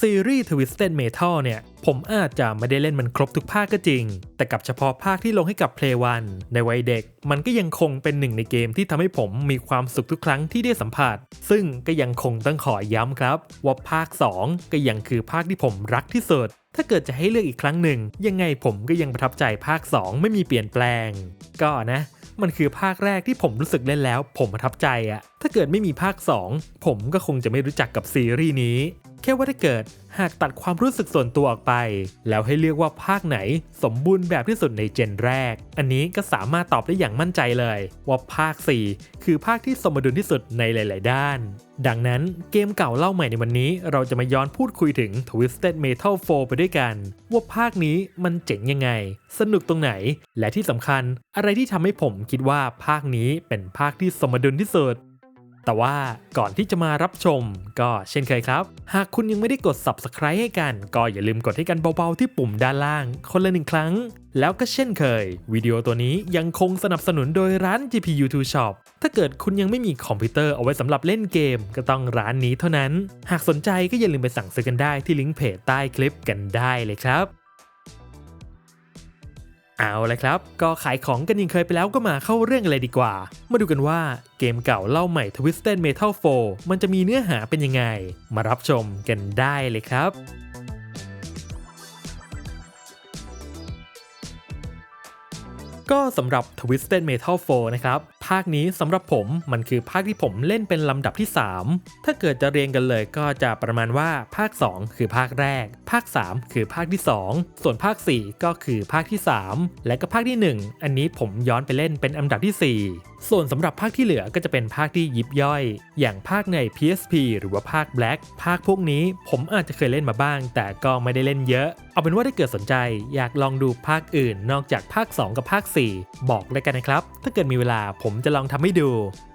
ซีรีส์ Twisted Metal เนี่ย ผมอาจจะไม่ได้เล่นมันครบทุกภาคก็จริง แต่กับเฉพาะภาคที่ลงให้กับ Play 1ในวัยเด็ก มันก็ยังคงเป็นหนึ่งในเกมที่ทำให้ผมมีความสุขทุกครั้งที่ได้สัมผัส ซึ่งก็ยังคงต้องขอย้ำครับ ว่าภาค 2 ก็ยังคือภาคที่ผมรักที่สุดถ้าเกิดจะให้เลือกอีกครั้งหนึ่ง ยังไงผมก็ยังประทับใจภาค 2 ไม่มีเปลี่ยนแปลง ก็นะมันคือภาคแรกที่ผมรู้สึกเล่นแล้ว ผมประทับใจอะถ้าเกิดไม่มีภาค 2 ผมก็คงจะไม่รู้จักกับซีรีส์นี้ ค่ว่าถ้าเกิดหากตัดความรู้สึกส่วนตัวออกไป แล้วให้เลือกว่าภาคไหนสมบูรณ์แบบที่สุดในเจนแรก อันนี้ก็สามารถตอบได้อย่างมั่นใจเลย ว่าภาค 4 คือภาคที่สมดุลที่สุดในหลาย ๆ ด้าน ดังนั้นเกมเก่าเล่าใหม่ในวันนี้ เราจะมาย้อนพูดคุยถึง Twisted Metal 4 ไปด้วยกัน ว่าภาคนี้มันเจ๋งยังไง สนุกตรงไหน และที่สำคัญอะไรที่ทำให้ผมคิดว่าภาคนี้เป็นภาคที่สมดุลที่สุด แต่ว่าก่อนที่จะมารับชมก็เช่นเคยครับ หากคุณยังไม่ได้กด Subscribe ให้กัน ก็อย่าลืมกดให้กันเบาๆที่ปุ่มด้านล่าง คนละหนึ่งครั้ง แล้วก็เช่นเคย วิดีโอตัวนี้ยังคงสนับสนุนโดยร้าน GPU 2 Shop ถ้าเกิดคุณยังไม่มีคอมพิวเตอร์เอาไว้สำหรับเล่นเกม ก็ต้องร้านนี้เท่านั้น หากสนใจก็อย่าลืมไปสั่งซื้อกันได้ที่ลิงก์เพจใต้คลิปกันได้เลยครับ เอาละครับ ก็ขายของกันยังเคยไปแล้วก็มาเข้าเรื่องอะไรดีกว่า มาดูกันว่าเกมเก่าเล่าใหม่ Twisted Metal 4 มันจะมีเนื้อหาเป็นยังไง มารับชมกันได้เลยครับก็สำหรับ Twisted Metal 4 นะครับ ภาคนี้สำหรับผมมันคือภาคที่ผมเล่นเป็นลำดับที่ 3 ถ้าเกิดจะเรียงกันเลยก็จะประมาณว่าภาค 2 คือภาคแรก ภาค 3 คือภาคที่ 2 ส่วนภาค 4 ก็คือภาคที่ 3 และก็ภาคที่ 1 อันนี้ผมย้อนไปเล่นเป็นอันดับที่ 4 ส่วนสำหรับภาคที่เหลือก็จะเป็นภาคที่ยิบย่อย อย่างภาคใน PSP หรือว่าภาค Black ภาคพวกนี้ผมอาจจะเคยเล่นมาบ้าง แต่ก็ไม่ได้เล่นเยอะ เอาเป็นว่าถ้าเกิดสนใจ อยากลองดูภาคอื่น นอกจากภาค 2 กับภาค 4 บอกเลยกันนะครับ ถ้าเกิดมีเวลาผมจะลองทำให้ดู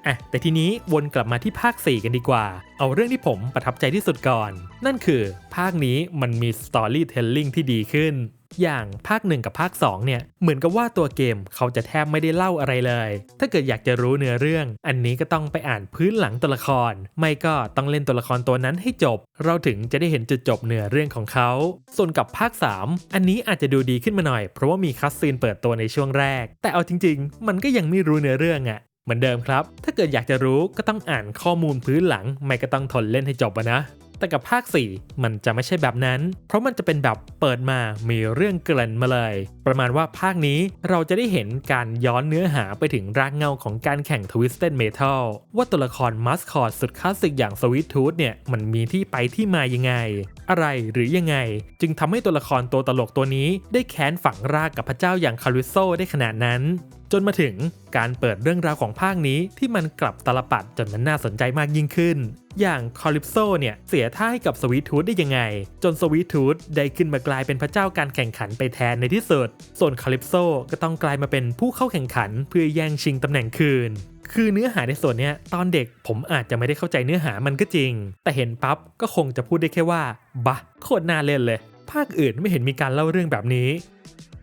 อะแต่ทีนี้วนกลับมาที่ภาค 4 กันดีกว่า เอาเรื่องที่ผมประทับใจที่สุดก่อน นั่นคือ ภาคนี้มันมี storytelling ที่ดีขึ้น อย่างภาค 1 กับภาค 2 เนี่ย เหมือนกับว่าตัวเกมเขาจะแทบไม่ได้เล่าอะไรเลย ถ้าเกิดอยากจะรู้เนื้อเรื่อง อันนี้ก็ต้องไปอ่านพื้นหลังตัวละคร ไม่ก็ต้องเล่นตัวละครตัวนั้นให้จบ เราถึงจะได้เห็นจุดจบเนื้อเรื่องของเขา ส่วนกับภาค 3 อันนี้อาจจะดูดีขึ้นมาหน่อย เพราะว่ามีคัสซีนเปิดตัวในช่วงแรก แต่เอาจริง ๆ มันก็ยังไม่รู้เนื้อเรื่องอะเหมือนเดิมครับ ถ้าเกิดอยากจะรู้ก็ต้องอ่านข้อมูลพื้นหลัง ไม่ก็ต้องทนเล่นให้จบนะ แต่กับภาค 4 มันจะไม่ใช่แบบนั้น เพราะมันจะเป็นแบบเปิดมามีเรื่องเกริ่นมาเลย ประมาณว่าภาคนี้เราจะได้เห็นการย้อนเนื้อหาไปถึงรากเงาของการแข่ง Twisted Metal ว่าตัวละครมัสคอตสุดคลาสสิกอย่าง Sweet Tooth เนี่ยมันมีที่ไปที่มายังไง อะไรหรือยังไง จึงทำให้ตัวละครตัวตลกตัวนี้ได้แค้นฝังรากกับพระเจ้าอย่างคาริโซได้ขนาดนั้น จนมาถึงการเปิดเรื่องราวของภาคนี้ที่มันกลับตลปัดจนมันน่าสนใจมากยิ่งขึ้น อย่างคอลิปโซเนี่ยเสียท่าให้กับสวีททูธได้ยังไง จนสวีททูธได้ขึ้นมากลายเป็นพระเจ้าการแข่งขันไปแทนในที่สุด ส่วนคอลิปโซก็ต้องกลายมาเป็นผู้เข้าแข่งขันเพื่อแย่งชิงตำแหน่งคืนคือเนื้อหาในส่วนนี้ตอนเด็กผมอาจจะไม่ได้เข้าใจเนื้อหามันก็จริง แต่เห็นปั๊บก็คงจะพูดได้แค่ว่าบะโคตรน่าเล่นเลย ภาคอื่นไม่เห็นมีการเล่าเรื่องแบบนี้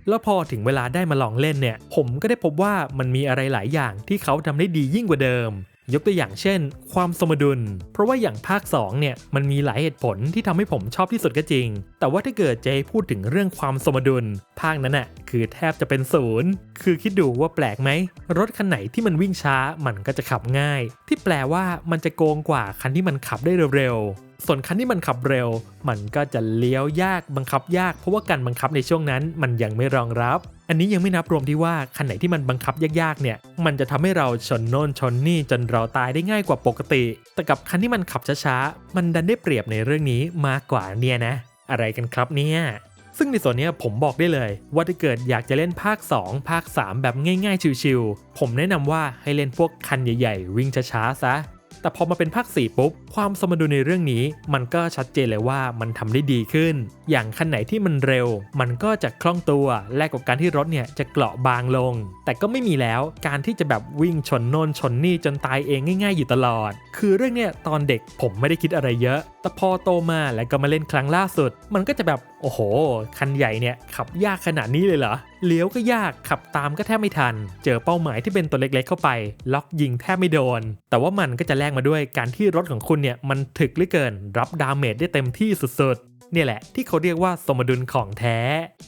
แล้วพอถึงเวลาได้มาลองเล่นเนี่ย ผมก็ได้พบว่ามันมีอะไรหลายอย่างที่เขาทำได้ดียิ่งกว่าเดิม ยกตัวอย่างเช่น ความสมดุล เพราะว่าอย่างภาค2เนี่ยมันมีหลายเหตุผลที่ทำให้ผมชอบที่สุดก็จริง แต่ว่าถ้าเกิดจพูดถึงเรื่องความสมดุล ภาคนั้นน่ะคือแทบจะเป็นศูนย์คือคิดดูว่าแปลกไหม รถคันไหนที่มันวิ่งช้ามันก็จะขับง่าย ที่แปลว่ามันจะโกงกว่าคันที่มันขับได้เร็วส่วนคันที่มันขับเร็ว มันก็จะเลี้ยวยากบังคับยาก เพราะว่าการบังคับในช่วงนั้นมันยังไม่รองรับ อันนี้ยังไม่นับรวมที่ว่าคันไหนที่มันบังคับยากๆเนี่ย มันจะทำให้เราชนโน่นชนนี่จนเราตายได้ง่ายกว่าปกติ แต่กับคันที่มันขับช้าๆ มันดันได้เปรียบในเรื่องนี้มากกว่าเนี่ยนะ อะไรกันครับเนี่ยซึ่งในส่วนนี้ผมบอกได้เลย ว่าถ้าเกิดอยากจะเล่นภาค 2 ภาค 3 แบบง่ายๆ ชิวๆผมแนะนำว่าให้เล่นพวกคันใหญ่ๆ วิ่งช้าๆซะ แต่พอมาเป็นภาค 4 ปุ๊บ ความสมดุลในเรื่องนี้ มันก็ชัดเจนเลยว่ามันทำได้ดีขึ้น อย่างคันไหนที่มันเร็ว มันก็จะคล่องตัว แลกกับการที่รถเนี่ยจะเกราะบางลง แต่ก็ไม่มีแล้วการที่จะแบบวิ่งชนโน่นชนนี่จนตายเองง่าย ๆ อยู่ตลอด คือเรื่องเนี้ยตอนเด็กผมไม่ได้คิดอะไรเยอะแต่พอโตมาแล้วก็มาเล่นครั้งล่าสุด มันก็จะแบบโอ้โห คันใหญ่เนี่ยขับยากขนาดนี้เลยเหรอ เลี้ยวก็ยากขับตามก็แทบไม่ทัน เจอเป้าหมายที่เป็นตัวเล็กๆเข้าไป ล็อกยิงแทบไม่โดน แต่ว่ามันก็จะแลกมาด้วยการที่รถของคุณเนี่ยมันถึกเหลือเกิน รับดาเมจได้เต็มที่สุด เนี่ยแหละที่เขาเรียกว่าสมดุลของแท้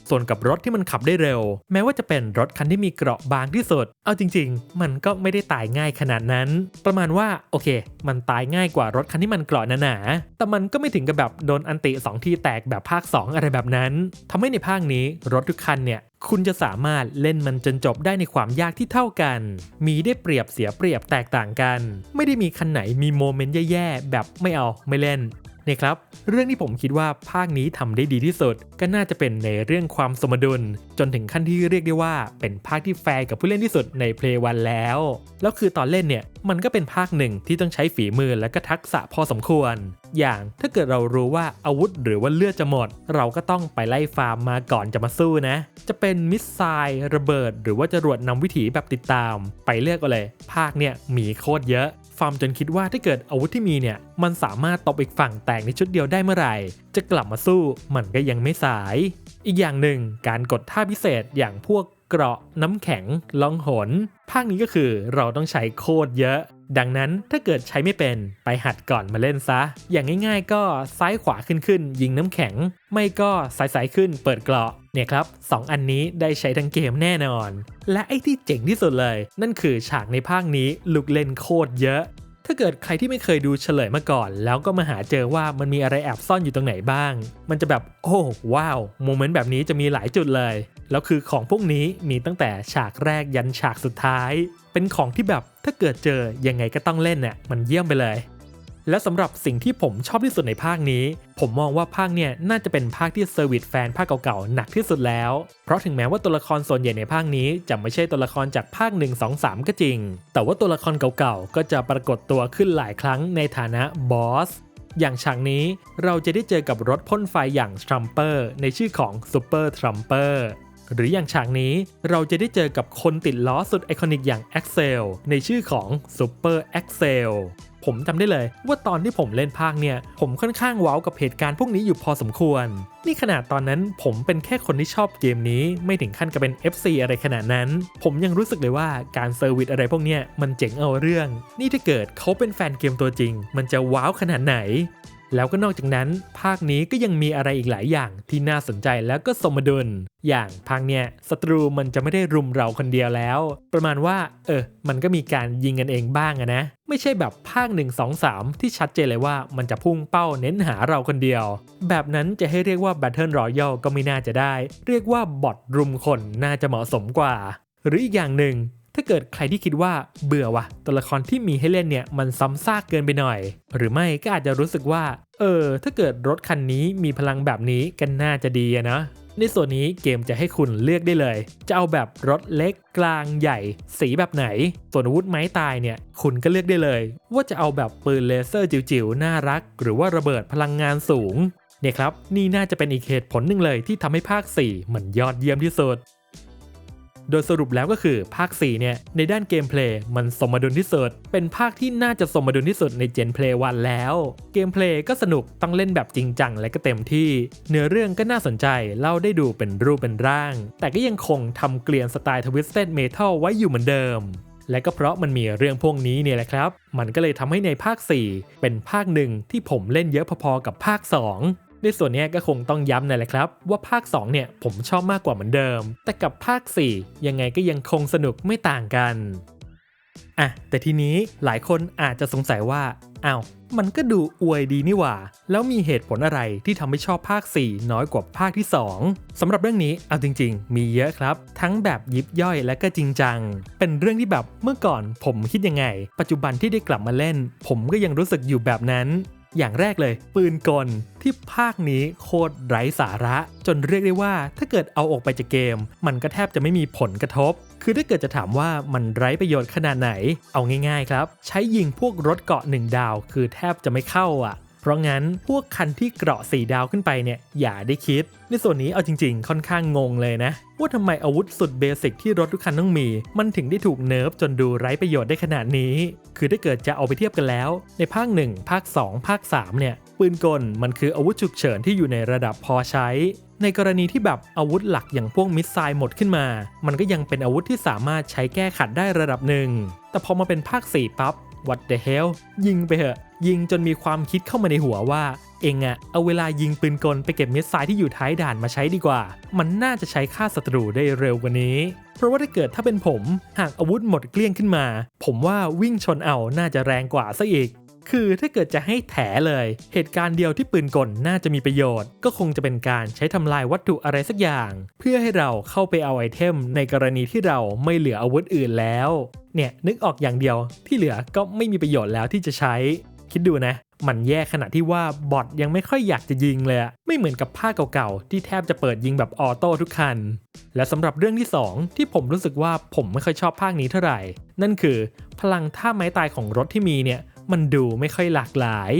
ส่วนกับรถที่มันขับได้เร็ว แม้ว่าจะเป็นรถคันที่มีเกราะบางที่สุด เอาจริง ๆ มันก็ไม่ได้ตายง่ายขนาดนั้น ประมาณว่าโอเค มันตายง่ายกว่ารถคันที่มันเกราะหนาๆแต่มันก็ไม่ถึงกับแบบโดนอันติสองที่แตกแบบภาค 2 อะไรแบบนั้นทำให้ในภาคนี้รถทุกคันเนี่ยคุณจะสามารถเล่นมันจนจบได้ในความยากที่เท่ากัน มีได้เปรียบเสียเปรียบแตกต่างกัน ไม่ได้มีคันไหนมีโมเมนต์แย่ๆ แบบไม่เอาไม่เล่น นี่ยครับ เรื่องที่ผมคิดว่าภาคนี้ทำได้ดีที่สุด ก็น่าจะเป็นในเรื่องความสมดุล จนถึงขั้นที่เรียกได้ว่าเป็นภาคที่แฟร์กับผู้เล่นที่สุดใน Play 1แล้ว แล้วคือตอนเล่นเนี่ยมันก็เป็นภาคหนึ่งที่ต้องใช้ฝีมือและก็ทักษะพอสมควร อย่างถ้าเกิดเรารู้ว่าอาวุธหรือว่าเลือดจะหมด เราก็ต้องไปไล่ฟาร์มมาก่อนจะมาสู้นะ จะเป็นมิสไซล์ระเบิด หรือว่าจรวดนำวิถีแบบติดตาม ไปเลือกก็เลย ภาคเนี่ยมีโคตรเยอะ ฟาร์มจนคิดว่าถ้าเกิดอาวุธที่มีเนี่ย มันสามารถตบอีกฝั่งแตกในชุดเดียวได้เมื่อไหร่ จะกลับมาสู้มันก็ยังไม่สาย อีกอย่างหนึ่งการกดท่าพิเศษอย่างพวกเกราะน้ำแข็งล่องหน ภาคนี้ก็คือเราต้องใช้โคตรเยอะ ดังนั้นถ้าเกิดใช้ไม่เป็นไปหัดก่อนมาเล่นซะ อย่างง่ายๆ ก็ซ้ายขวาขึ้นขึ้นยิงน้ำแข็ง ไม่ก็สายๆขึ้นเปิดเกราะเนี่ยครับสองอันนี้ได้ใช้ทั้งเกมแน่นอน และไอ้ที่เจ๋งที่สุดเลย นั่นคือฉากในภาคนี้ลูกเล่นโคตรเยอะถ้าเกิดใครที่ไม่เคยดูเฉลยมาก่อน แล้วก็มาหาเจอว่ามันมีอะไรแอบซ่อนอยู่ตรงไหนบ้าง มันจะแบบโอ้ว้าวโมเมนต์แบบนี้จะมีหลายจุดเลย แล้วคือของพวกนี้มีตั้งแต่ฉากแรกยันฉากสุดท้าย เป็นของที่แบบถ้าเกิดเจอยังไงก็ต้องเล่นน่ะมันเยี่ยมไปเลย และสำหรับสิ่งที่ผมชอบที่สุดในภาคนี้ ผมมองว่าภาคเนี่ยน่าจะเป็นภาคที่เซอร์วิสแฟนภาคเก่าๆหนักที่สุดแล้ว เพราะถึงแม้ว่าตัวละครส่วนใหญ่ในภาคนี้จะไม่ใช่ตัวละครจากภาค 1 2 3 ก็จริง แต่ว่าตัวละครเก่าๆก็จะปรากฏตัวขึ้นหลายครั้งในฐานะบอสอย่างฉากนี้เราจะได้เจอกับรถพ่นไฟอย่างทรัมเปอร์ในชื่อของซูเปอร์ทรัมเปอร์ หรืออย่างฉากนี้เราจะได้เจอกับคนติดล้อสุดไอคอนิกอย่าง a x e l ในชื่อของ Super a x e l ผมจำได้เลยว่าตอนที่ผมเล่นภาคเนี่ย ผมค่อนข้างว้าวกับเหตุการณ์พวกนี้อยู่พอสมควร นี่ขนาดตอนนั้นผมเป็นแค่คนที่ชอบเกมนี้ ไม่ถึงขั้นกับเป็น FC อะไรขนาดนั้น ผมยังรู้สึกเลยว่าการเซอร์วิสอะไรพวกเนี้ยมันเจ๋งเอาเรื่อง นี่ถ้าเกิดเขาเป็นแฟนเกมตัวจริง มันจะว้าวขนาดไหน แล้วก็นอกจากนั้น ภาคนี้ก็ยังมีอะไรอีกหลายอย่างที่น่าสนใจแล้วก็สมดุล อย่างภาคเนี้ยศัตรูมันจะไม่ได้รุมเราคนเดียวแล้ว ประมาณว่า เออ มันก็มีการยิงกันเองบ้างนะ ไม่ใช่แบบภาค 1 2 3 ที่ชัดเจนเลยว่ามันจะพุ่งเป้าเน้นหาเราคนเดียว แบบนั้นจะให้เรียกว่า Battle Royale ก็ไม่น่าจะได้ เรียกว่าบอทรุมคนน่าจะเหมาะสมกว่า หรืออีกอย่างหนึ่ง ถ้าเกิดใครที่คิดว่าเบื่อวะตัวละครที่มีให้เล่นเนี่ยมันซ้ำซากเกินไปหน่อย หรือไม่ก็อาจจะรู้สึกว่า เออ ถ้าเกิดรถคันนี้มีพลังแบบนี้ก็น่าจะดีอะนะในส่วนนี้เกมจะให้คุณเลือกได้เลย จะเอาแบบรถเล็กกลางใหญ่ สีแบบไหน ส่วนอาวุธไม้ตายเนี่ย คุณก็เลือกได้เลย ว่าจะเอาแบบปืนเลเซอร์จิ๋วๆน่ารัก หรือว่าระเบิดพลังงานสูงเนี่ยครับ นี่น่าจะเป็นอีกเหตุผลหนึ่งเลยที่ทำให้ภาค 4 มันยอดเยี่ยมที่สุด โดยสรุปแล้วก็คือภาค 4 เนี่ย ในด้านเกมเพลย์มันสมดุลที่สุด เป็นภาคที่น่าจะสมดุลที่สุดในเจนเพลย์วันแล้ว เกมเพลย์ก็สนุกต้องเล่นแบบจริงจังและก็เต็มที่ เนื้อเรื่องก็น่าสนใจเล่าได้ดูเป็นรูปเป็นร่าง แต่ก็ยังคงทำเกลียนสไตล์ทวิสเต็ดเมทัลไว้อยู่เหมือนเดิม และก็เพราะมันมีเรื่องพวกนี้เนี่ยแหละครับ มันก็เลยทำให้ในภาค 4 เป็นภาคหนึ่งที่ผมเล่นเยอะพอๆกับภาค 2 ในส่วนนี้ก็คงต้องย้ำนั่นแหละครับ ว่าภาค 2 เนี่ยผมชอบมากกว่าเหมือนเดิม แต่กับภาค 4 ยังไงก็ยังคงสนุกไม่ต่างกันอะแต่ทีนี้หลายคนอาจจะสงสัยว่าอ้าวมันก็ดูอวยดีนี่หว่า แล้วมีเหตุผลอะไรที่ทำให้ชอบภาค 4 น้อยกว่าภาคที่ 2สำหรับเรื่องนี้เอาจริง ๆ มีเยอะครับ ทั้งแบบยิบย่อยและก็จริงจัง เป็นเรื่องที่แบบเมื่อก่อนผมคิดยังไง ปัจจุบันที่ได้กลับมาเล่น ผมก็ยังรู้สึกอยู่แบบนั้น อย่างแรกเลย ปืนกลที่ภาคนี้โคตรไร้สาระ จนเรียกได้ว่าถ้าเกิดเอาออกไปจากเกม มันก็แทบจะไม่มีผลกระทบ คือถ้าเกิดจะถามว่ามันไร้ประโยชน์ขนาดไหน เอาง่ายๆครับ ใช้ยิงพวกรถเกาะหนึ่งดาว คือแทบจะไม่เข้าอะ เพราะงั้นพวกคันที่เกราะ 4 ดาวขึ้นไปเนี่ยอย่าได้คิด ในส่วนนี้เอาจริงๆ ค่อนข้างงงเลยนะ ว่าทำไมอาวุธสุดเบสิกที่รถทุกคันต้องมี มันถึงได้ถูกเนิร์ฟจนดูไร้ประโยชน์ได้ขนาดนี้ คือถ้าเกิดจะเอาไปเทียบกันแล้ว ในภาค 1 ภาค 2 ภาค 3 เนี่ยปืนกลมันคืออาวุธฉุกเฉินที่อยู่ในระดับพอใช้ ในกรณีที่แบบอาวุธหลักอย่างพวกมิสไซล์หมดขึ้นมา มันก็ยังเป็นอาวุธที่สามารถใช้แก้ขัดได้ระดับหนึ่ง แต่พอมาเป็นภาค 4 ปั๊บ what the hell ยิงไปเถอะ ยิงจนมีความคิดเข้ามาในหัวว่า เองอะเอาเวลายิงปืนกลไปเก็บมิสไซล์ที่อยู่ท้ายด่านมาใช้ดีกว่า มันน่าจะใช้ฆ่าศัตรูได้เร็วกว่านี้ เพราะว่าถ้าเกิดถ้าเป็นผม หากอาวุธหมดเกลี้ยงขึ้นมา ผมว่าวิ่งชนเอาน่าจะแรงกว่าซะอีก คือถ้าเกิดจะให้แถเลย เหตุการณ์เดียวที่ปืนกลน่าจะมีประโยชน์ ก็คงจะเป็นการใช้ทำลายวัตถุอะไรสักอย่าง เพื่อให้เราเข้าไปเอาไอเทม ในกรณีที่เราไม่เหลืออาวุธอื่นแล้ว เนี่ยนึกออกอย่างเดียวที่เหลือก็ไม่มีประโยชน์แล้วที่จะใช้ คิดดูนะมันแย่ขนาดที่ว่าบอทยังไม่ค่อยอยากจะยิงเลย ไม่เหมือนกับภาคเก่าๆ ที่แทบจะเปิดยิงแบบออโต้ทุกคัน และสำหรับเรื่องที่ 2 ที่ผมรู้สึกว่าผมไม่ค่อยชอบภาคนี้เท่าไหร่ นั่นคือ พลังท่าไม้ตายของรถที่มีเนี่ย มันดูไม่ค่อยหลากหลาย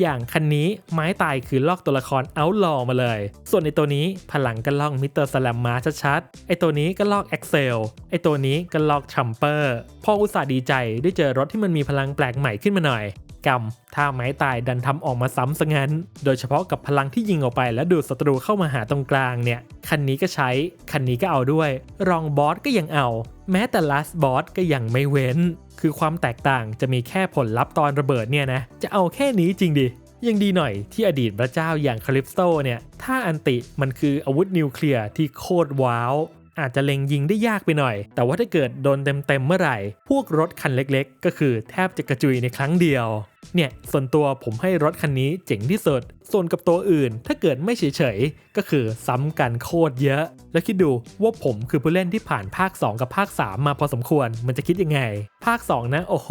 อย่างคันนี้ไม้ตายคือลอกตัวละครเอาลอมาเลย ส่วนไอตัวนี้พลังก็ลอกมิสเตอร์สแลมมาชัดๆ ไอตัวนี้ก็ลอกเอ็กเซล ไอตัวนี้ก็ลอกชัมเปอร์ พออุตส่าห์ดีใจได้เจอรถที่มันมีพลังแปลกใหม่ขึ้นมาหน่อย กรรม ถ้าไม้ตายดันทำออกมาซ้ำซะงั้น โดยเฉพาะกับพลังที่ยิงออกไปแล้วดูดศัตรูเข้ามาหาตรงกลางเนี่ย คันนี้ก็ใช้ คันนี้ก็เอาด้วย รองบอสก็ยังเอา แม้แต่ last boss ก็ยังไม่เว้น คือความแตกต่างจะมีแค่ผลลัพธ์ตอนระเบิดเนี่ยนะ จะเอาแค่นี้จริงดิยังดีหน่อยที่อดีตพระเจ้าอย่างคาลิปโตเนี่ย ถ้าอันติมันคืออาวุธนิวเคลียร์ที่โคตรว้าวอาจจะเล็งยิงได้ยากไปหน่อย แต่ว่าถ้าเกิดโดนเต็มๆเมื่อไหร่ พวกรถคันเล็กๆ ก็คือแทบจะกระจุยในครั้งเดียว เนี่ยส่วนตัวผมให้รถคันนี้เจ๋งที่สุด ส่วนกับตัวอื่น ถ้าเกิดไม่เฉยๆ ก็คือซ้ำกันโคตรเยอะ แล้วคิดดูว่าผมคือผู้เล่นที่ผ่านภาค 2 กับภาค 3 มาพอสมควร มันจะคิดยังไง ภาค 2 นะ โอ้โห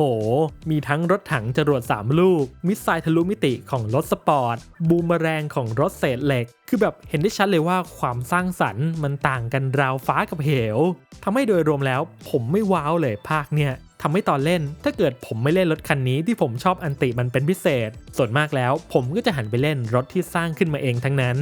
มีทั้งรถถังจรวด 3 ลูก มิสไซล์ทะลุมิติของรถสปอร์ต บูมแรงของรถเศษเหล็ก คือแบบเห็นได้ชัดเลยว่าความสร้างสรรค์มันต่างกันราวฟ้ากับเหวทำให้โดยรวมแล้ว ผมไม่ว้าวเลยภาคเนี่ย ทำให้ตอนเล่น ถ้าเกิดผมไม่เล่นรถคันนี้ที่ผมชอบอันติมันเป็นพิเศษ ส่วนมากแล้วผมก็จะหันไปเล่นรถที่สร้างขึ้นมาเองทั้งนั้น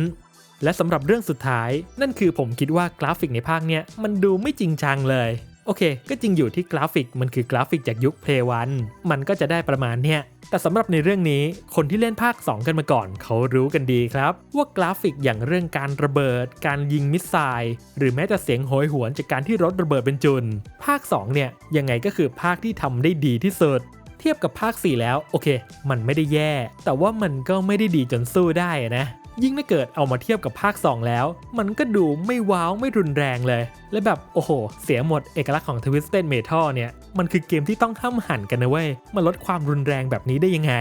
และสำหรับเรื่องสุดท้าย นั่นคือผมคิดว่ากราฟิกในภาคเนี้ยมันดูไม่จริงจังเลย โอเค ก็จริงอยู่ที่กราฟิกมันคือกราฟิกจากยุคเพย์วันมันก็จะได้ประมาณเนี้ยแต่สำหรับในเรื่องนี้คนที่เล่นภาค 2 กันมาก่อน เขารู้กันดีครับ ว่ากราฟิกอย่างเรื่องการระเบิด การยิงมิสไซล์หรือแม้แต่เสียงโหยหวนจากการที่รถระเบิดเป็นจุน ภาค 2 เนี่ยยังไงก็คือภาคที่ทำได้ดีที่สุดเทียบกับภาค 4 แล้ว โอเค มันไม่ได้แย่ แต่ว่ามันก็ไม่ได้ดีจนสู้ได้นะ ยิ่งถ้าเกิดเอามาเทียบกับภาค 2 แล้ว มันก็ดูไม่ว้าวไม่รุนแรงเลย และแบบโอ้โห เสียหมดเอกลักษณ์ของ Twisted Metal เนี่ย มันคือเกมที่ต้องห้ามหันกันนะเว้ยมาลดความรุนแรงแบบนี้ได้ยังไง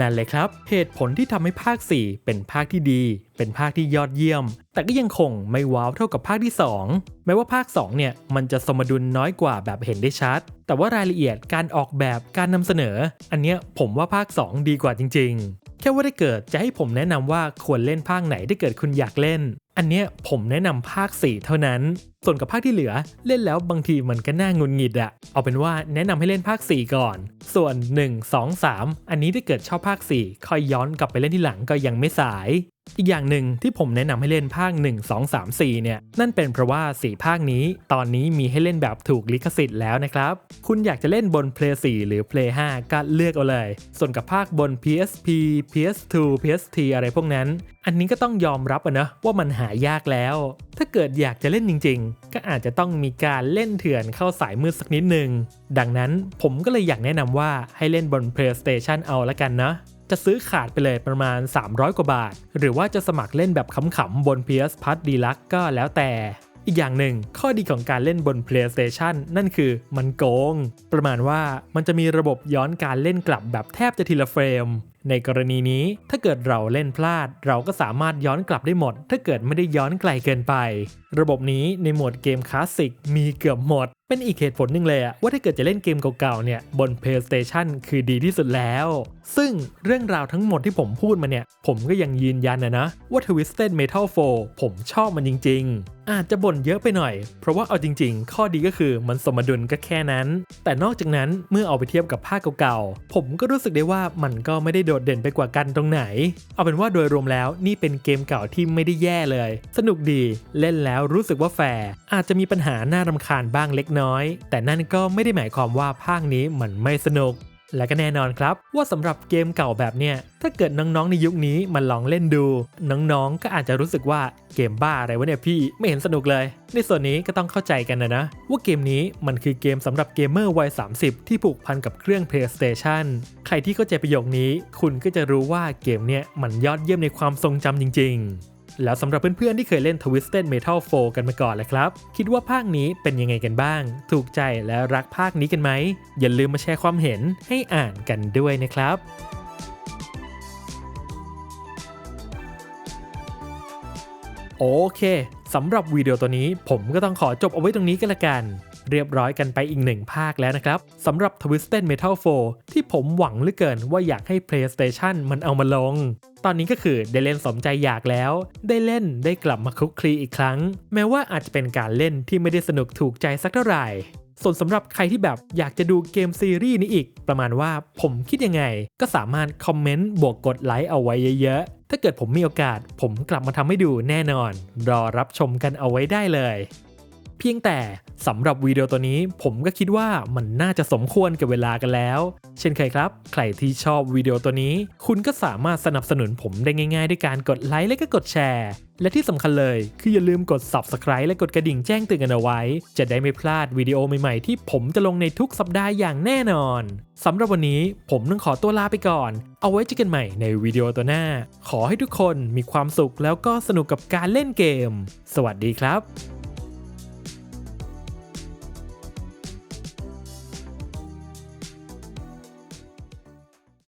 นั่นเลยครับ เหตุผลที่ทำให้ภาค 4 เป็นภาคที่ดี เป็นภาคที่ยอดเยี่ยม แต่ก็ยังคงไม่ว้าวเท่ากับภาคที่ 2 แม้ว่าภาค 2 เนี่ยมันจะสมดุลน้อยกว่าแบบเห็นได้ชัด แต่ว่ารายละเอียดการออกแบบการนำเสนอ อันเนี้ยผมว่าภาค 2 ดีกว่าจริง ๆ แค่ว่าได้เกิดจะให้ผมแนะนำว่าควรเล่นภาคไหนถ้าเกิดคุณอยากเล่น อันเนี้ยผมแนะนำภาค 4 เท่านั้น ส่วนกับภาคที่เหลือเล่นแล้วบางทีมันก็น่างุนงิดอะเอาเป็นว่าแนะนำให้เล่นภาค 4 ก่อน ส่วน 1 2 3 อันนี้ถ้าเกิดชอบภาค 4 ค่อยย้อนกลับไปเล่นที่หลังก็ยังไม่สาย อีกอย่างหนึ่งที่ผมแนะนำให้เล่นภาค 1 2 3 4 เนี่ย นั่นเป็นเพราะว่า 4 ภาคนี้ ตอนนี้มีให้เล่นแบบถูกลิขสิทธิ์แล้วนะครับ คุณอยากจะเล่นบน Play 4 หรือ Play 5 ก็เลือกเอาเลย ส่วนกับภาคบน PSP PS2 PST อะไรพวกนั้น อันนี้ก็ต้องยอมรับอะนะว่ามันหายากแล้ว ถ้าเกิดอยากจะเล่นจริงก็อาจจะต้องมีการเล่นเถื่อนเข้าสายมืดสักนิดหนึ่งดังนั้นผมก็เลยอยากแนะนำว่าให้เล่นบน PlayStation เอาละกันนะ จะซื้อขาดไปเลยประมาณ 300 กว่าบาท หรือว่าจะสมัครเล่นแบบขำๆบน PS p a s Deluxe ก็แล้วแต่อีกอย่างหนึ่งข้อดีของการเล่นบน PlayStation นั่นคือมันโกง ประมาณว่ามันจะมีระบบย้อนการเล่นกลับแบบแทบจะทีละเฟรม ในกรณีนี้ถ้าเกิดเราเล่นพลาด เราก็สามารถย้อนกลับได้หมด ถ้าเกิดไม่ได้ย้อนไกลเกินไป ระบบนี้ในหมวดเกมคลาสสิกมีเกือบหมด เป็นอีกเหตุผลหนึ่งเลยอะว่าถ้าเกิดจะเล่นเกมเก่าๆเนี่ยบน PlayStation คือดีที่สุดแล้ว ซึ่งเรื่องราวทั้งหมดที่ผมพูดมาเนี่ย ผมก็ยังยืนยันนะนะว่า Twisted Metal 4 ผมชอบมันจริง ๆอาจจะบ่นเยอะไปหน่อย เพราะว่าเอาจริงๆ ข้อดีก็คือมันสมดุลก็แค่นั้น แต่นอกจากนั้นเมื่อเอาไปเทียบกับภาคเก่าๆ ผมก็รู้สึกได้ว่ามันก็ไม่ได้โดดเด่นไปกว่ากันตรงไหน เอาเป็นว่าโดยรวมแล้วนี่เป็นเกมเก่าที่ไม่ได้แย่เลย สนุกดีเล่นแล้วรู้สึกว่าแฟร์อาจจะมีปัญหาน่ารำคาญบ้างเล็กน้อย แต่นั่นก็ไม่ได้หมายความว่าภาคนี้มันไม่สนุก และก็แน่นอนครับว่าสำหรับเกมเก่าแบบเนี้ยถ้าเกิดน้องๆในยุคนี้มาลองเล่นดู น้องๆก็อาจจะรู้สึกว่าเกมบ้าอะไรวะเนี่ยพี่ไม่เห็นสนุกเลย ในส่วนนี้ก็ต้องเข้าใจกันนะนะว่าเกมนี้มันคือเกมสำหรับเกมเมอร์วัย 30 ที่ผูกพันกับเครื่อง PlayStation ใครที่เข้าใจประโยคนี้ คุณก็จะรู้ว่าเกมเนี้ยมันยอดเยี่ยมในความทรงจำจริง ๆ แล้วสำหรับเพื่อนๆที่เคยเล่น Twisted Metal 4 กันมาก่อนแหละครับ คิดว่าภาคนี้เป็นยังไงกันบ้าง ถูกใจและรักภาคนี้กันไหม อย่าลืมมาแชร์ความเห็นให้อ่านกันด้วยนะครับโอเค สำหรับวิดีโอตัวนี้ผมก็ต้องขอจบเอาไว้ตรงนี้กันละกัน เรียบร้อยกันไปอีกหนึ่งภาคแล้วนะครับสำหรับ Twisted Metal 4 ที่ผมหวังเหลือเกินว่าอยากให้ PlayStation มันเอามาลง ตอนนี้ก็คือได้เล่นสมใจอยากแล้ว ได้เล่นได้กลับมาคลุกคลีอีกครั้ง แม้ว่าอาจจะเป็นการเล่นที่ไม่ได้สนุกถูกใจสักเท่าไหร่ส่วนสำหรับใครที่แบบอยากจะดูเกมซีรีส์นี้อีก ประมาณว่าผมคิดยังไง ก็สามารถคอมเมนต์บวกกดไลค์เอาไว้เยอะๆ ถ้าเกิดผมมีโอกาส ผมกลับมาทำให้ดูแน่นอน รอรับชมกันเอาไว้ได้เลย พียงแต่สำหรับวิดีโอตัวนี้ผมก็คิดว่ามันน่าจะสมควรกับเวลากันแล้ว เช่นเคยครับ ใครที่ชอบวิดีโอตัวนี้ คุณก็สามารถสนับสนุนผมได้ง่ายๆ ด้วยการกดไลค์และก็กดแชร์ และที่สำคัญเลยคืออย่าลืมกด Subscribe และกดกระดิ่งแจ้งเตือนกันเอาไว้ จะได้ไม่พลาดวิดีโอใหม่ๆ ที่ผมจะลงในทุกสัปดาห์อย่างแน่นอนสำหรับวันนี้ผมต้องขอตัวลาไปก่อน เอาไว้เจอกันใหม่ในวิดีโอตัวหน้า ขอให้ทุกคนมีความสุขแล้วก็สนุกกับการเล่นเกม สวัสดีครับ